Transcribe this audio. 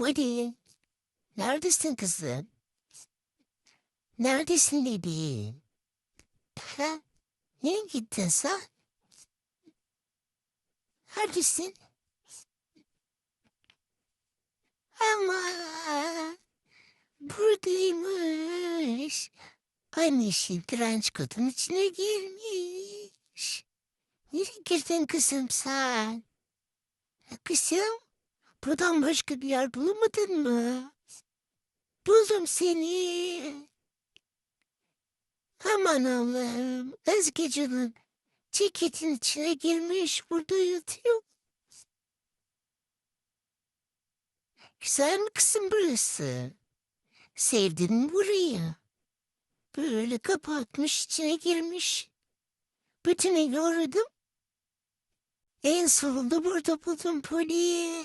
Hadi. Neredesin kızım? Neredesin bebeğim? Ha? Nereye gittin sen? Neredesin? Ama buradaymış. Annesi direnç kadın içine girmiş. Nereye girdin kızım sen? Kızım, buradan başka bir yer bulamadın mı? Buldum seni. Aman Allah'ım, Özgeci'nin ceketin içine girmiş, burada yatıyor. Güzel mi kızım burası? Sevdin mi burayı? Böyle kapatmış, içine girmiş. Bütün evi aradım. En sonunda burada buldum Poli.